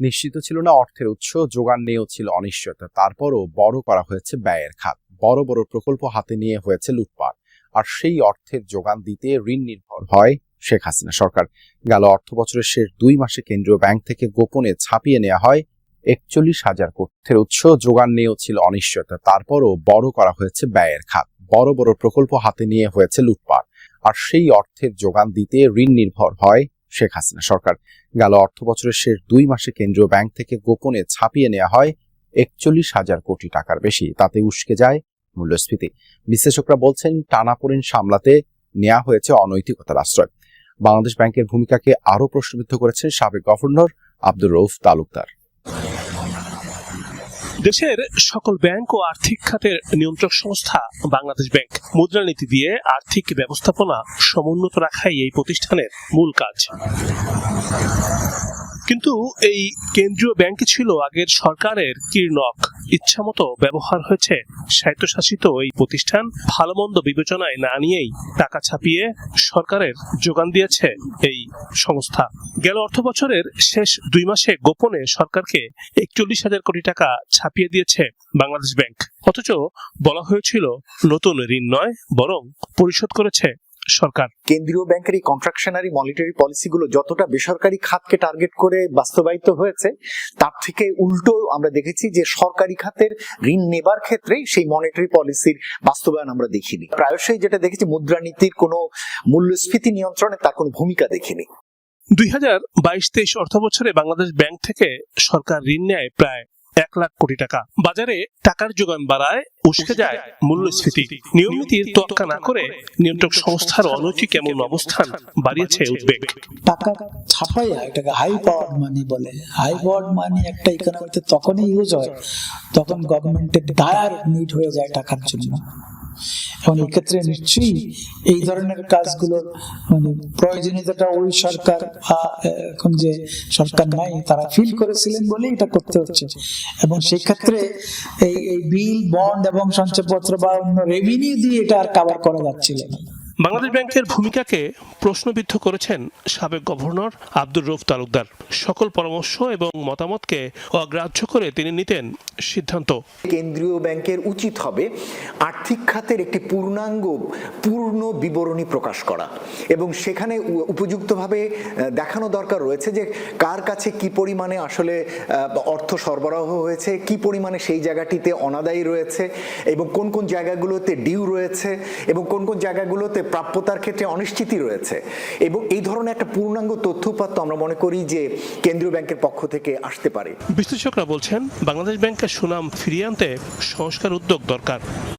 নিশ্চিত ছিল না, অর্থের উৎস, যোগান নিয়েও ছিল অনিশ্চয়তা। তারপরও বড় করা হয়েছে ব্যয়ের খাত। বড় বড় প্রকল্প হাতে নিয়ে হয়েছে লুটপাট। আর সেই অর্থের যোগান দিতে ঋণ নির্ভর হয় শেখ হাসিনা সরকার। গেল অর্থ বছরের শেষ দুই মাসে কেন্দ্রীয় ব্যাংক থেকে গোপনে ছাপিয়ে নেওয়া হয় একচল্লিশ হাজার কোটি অর্থের উৎস, যোগান নিয়েও ছিল অনিশ্চয়তা। তারপরও বড় করা হয়েছে ব্যয়ের খাত। বড় বড় প্রকল্প হাতে নিয়ে হয়েছে লুটপাট। আর সেই অর্থের যোগান দিতে ঋণ নির্ভর হয় শেখ হাসিনা সরকার। গেল অর্থ বছরের শেষ দুই মাসে কেন্দ্রীয় ব্যাংক থেকে গোপনে ছাপিয়ে নেওয়া হয় একচল্লিশ হাজার কোটি টাকার বেশি। তাতে উস্কে যায় মূল্যস্ফীতি। বিশ্লেষকরা বলছেন, টানাপোড়েন সামলাতে নেওয়া হয়েছে অনৈতিকতার আশ্রয়। বাংলাদেশ ব্যাংকের ভূমিকাকে আরও প্রশ্নবিদ্ধ করেছেন সাবেক গভর্নর আব্দুর রৌফ তালুকদার। দেশের সকল ব্যাংক ও আর্থিক খাতের নিয়ন্ত্রক সংস্থা বাংলাদেশ ব্যাংক মুদ্রানীতি দিয়ে আর্থিক ব্যবস্থাপনা সমুন্নত রাখাই এই প্রতিষ্ঠানের মূল কাজ। কিন্তু এই কেন্দ্রীয় ব্যাংক ছিল আগের সরকারের কীর্ণক। ইচ্ছামতো ব্যবহার হয়েছে। স্বায়ত্তশাসিত এই প্রতিষ্ঠান ভালো মন্দ বিবেচনায় না নিয়েই টাকা ছাপিয়ে সরকারের যোগান দিয়েছে এই সংস্থা। গেল অর্থ বছরের শেষ দুই মাসে গোপনে সরকারকে একচল্লিশ হাজার কোটি টাকা ছাপিয়ে দিয়েছে বাংলাদেশ ব্যাংক। অথচ বলা হয়েছিল, নতুন ঋণ নয়, বরং পরিশোধ করেছে সরকার। কেন্দ্রীয় ব্যাংকের এই কন্ট্রাকশনারি মনিটারি পলিসিগুলো যতটা বেসরকারি খাতকে টার্গেট করে বাস্তবায়িত হয়েছে তার থেকে উল্টো আমরা দেখেছি যে সরকারি খাতের ঋণ নেবার ক্ষেত্রে সেই মনিটারি পলিসির বাস্তবায়ন আমরা দেখিনি। প্রায়শই যেটা দেখেছি মুদ্রানীতির কোনো মূল্যস্ফীতি নিয়ন্ত্রণে তার কোনো ভূমিকা দেখিনি। দুই হাজার বাইশ তেইশ অর্থ বছরে বাংলাদেশ ব্যাংক থেকে সরকার ঋণ নেয় প্রায় এক লাখ কোটি টাকা। বাজারে টাকার যোগান বাড়ায়, উস্কে যায় মূল্যস্ফীতি। নিয়মনীতির তোয়াক্কা না করে নিয়ন্ত্রক সংস্থার অনৈতিক এমন অবস্থান বাড়িয়েছে উদ্বেগ। টাকা ছাপাইয়া এটাকে হাই পাওয়ার মানি বলে। হাই পাওয়ার মানি একটা ইকোনমিতে তখনই ইউজ হয়, তখন গভর্নমেন্টের দায়ার নিট হয়ে যায় টাকার জন্য। এবং এক্ষেত্রে নিশ্চয়ই এই ধরনের কাজগুলোর মানে প্রয়োজনীয়তাটা ওই সরকার এখন যে সরকার নাই, তারা ফিল করেছিলেন বলেই এটা করতে হচ্ছে। এবং সেই ক্ষেত্রে এই এই বিল, বন্ড এবং সঞ্চয়পত্র বা অন্য রেভিনিউ দিয়ে এটা আর কাভার করা যাচ্ছিল না। বাংলাদেশ ব্যাংকের ভূমিকাকে প্রশ্নবিদ্ধ করেছেন সাবেক গভর্নর আব্দুর রৌফ তালুকদার। সকল পরামর্শ এবং মতামতকে অগ্রাহ্য করে তিনি নিতেন সিদ্ধান্ত। কেন্দ্রীয় ব্যাংকের উচিত হবে আর্থিক খাতের একটি পূর্ণাঙ্গ, পূর্ণ বিবরণী প্রকাশ করা এবং সেখানে উপযুক্তভাবে দেখানো দরকার রয়েছে যে কার কাছে কি পরিমাণে আসলে অর্থ সরবরাহ হয়েছে, কি পরিমাণে সেই জায়গাটিতে অনাদায়ী রয়েছে এবং কোন কোন জায়গাগুলোতে ডিউ রয়েছে এবং কোন কোন জায়গাগুলোতে প্রাপ্যতার ক্ষেত্রে অনিশ্চিতি রয়েছে। এবং এই ধরনের একটা পূর্ণাঙ্গ তথ্যপাত্র আমরা মনে করি যে কেন্দ্রীয় ব্যাংকের পক্ষ থেকে আসতে পারে। বিশ্লেষকরা বলছেন, বাংলাদেশ ব্যাংকের সুনাম ফিরিয়ে আনতে সংস্কার উদ্যোগ দরকার।